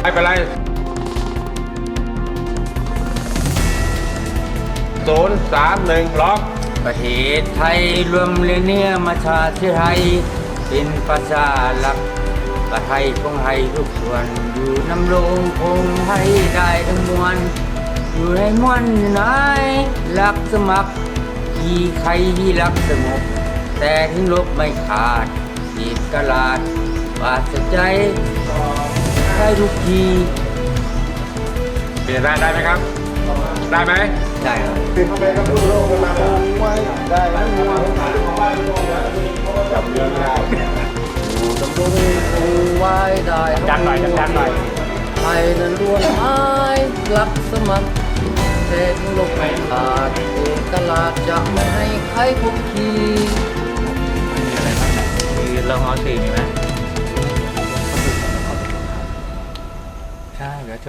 ไม่เป็นไรศูนย์สามหนึ่งล็อก ประเทศไทยรวมเรเนื้อมาชาติไทยเป็นประชาลักประไทยคงให้ทุกส่วนอยู่น้ำลงคงให้ได้ทั้งมวลอยู่ในมวลอยู่ไหนรักสมัครที่ใครที่รักสงบแต่ถึงลบไม่ขาดสีดกลาดบาดใจ ได้ทุกทีเปลี่ยนได้ได้ไหมครับ ได้ไหมได้ครับปิดเข้าไปครับดูโลกมันมาไว้ได้ครับจับเรือได้จำลงเอาไว้ได้ดันหน่อยดันหน่อยไทยนั้นล้วนไม้รักสมัครเศษลบไม่ขาดเอกลาดจะไม่ให้ใครคุกคี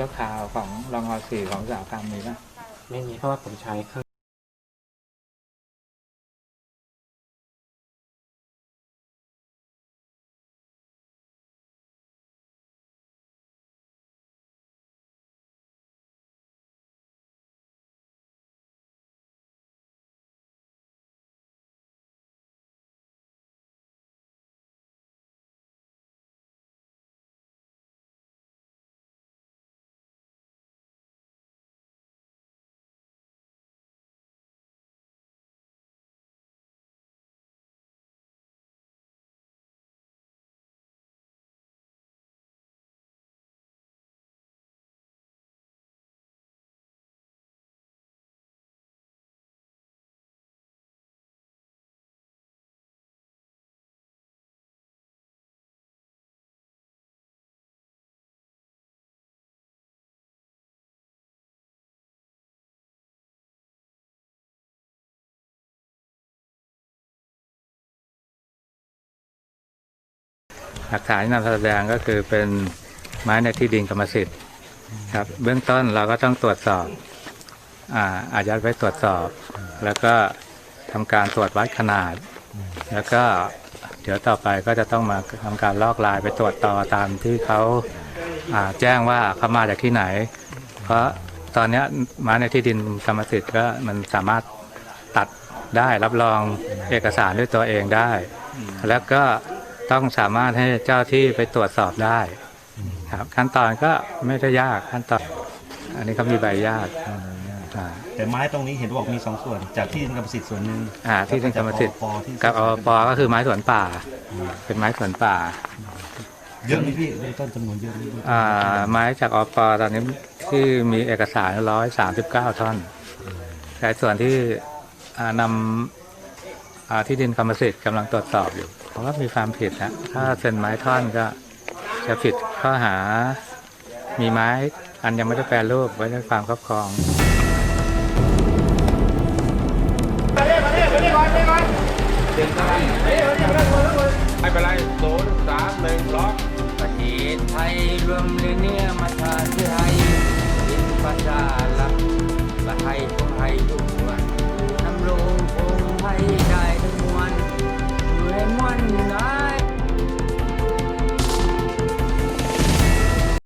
ชั่วคราวของรองอสี่ของสาวคำมีป่ะ ไม่มีเพราะว่าผมใช้เครื่อง หลักฐานที่นำแสดงก็คือเป็นไม้ในที่ดินกรรมสิทธิ์ครับ เบื้องต้นเราก็ต้องตรวจสอบอ่าอายัดไว้ตรวจสอบ แล้วก็ทำการตรวจวัดขนาด แล้วก็เดี๋ยวต่อไปก็จะต้องมาทำการลอกลายไปตรวจต่อตามที่เขาอ่าแจ้งว่าเขามาจากที่ไหน เพราะตอนเนี้ยไม้ในที่ดินกรรมสิทธิ์ก็มันสามารถตัดได้รับรองเอกสารด้วยตัวเองได้ แล้วก็ ต้องสามารถให้เจ้าที่ไปตรวจสอบได้ ครับ ขั้นตอนก็ไม่ได้ยากขั้นตอน อันนี้เขามีใบญาติอ่าแต่ไม้ตรงนี้เห็นบอกมีสองส่วน จากที่ดินกรรมสิทธิ์ส่วนหนึ่งอ่าที่เป็นกรรมสิทธิ์ปอที่กับอปก็คือไม้สวนป่า เป็นไม้สวนป่าเยอะไหมพี่เริ่มต้นจำนวนเยอะไหมพี่อ่าไม้จากอปตอนนี้ที่มีเอกสารร้อยสามสิบเก้าท่อนแต่ส่วนที่อ่านำอ่าที่ดินกรรมสิทธิ์กำลังตรวจสอบอยู่ เพราะว่ามีความผิดนะถ้าเซ็นไม้ท่อนก็จะผิดข้อหา มีไม้อันยังไม่ได้แปรรูปไว้ในความครอบครองไม่เป็นไรศูนย์สามหนึ่งล็อกประเทศไทยรวมเรเนื้อมาชาติไทยเป็นประชาลักประไทยคงให้ทุกส่วน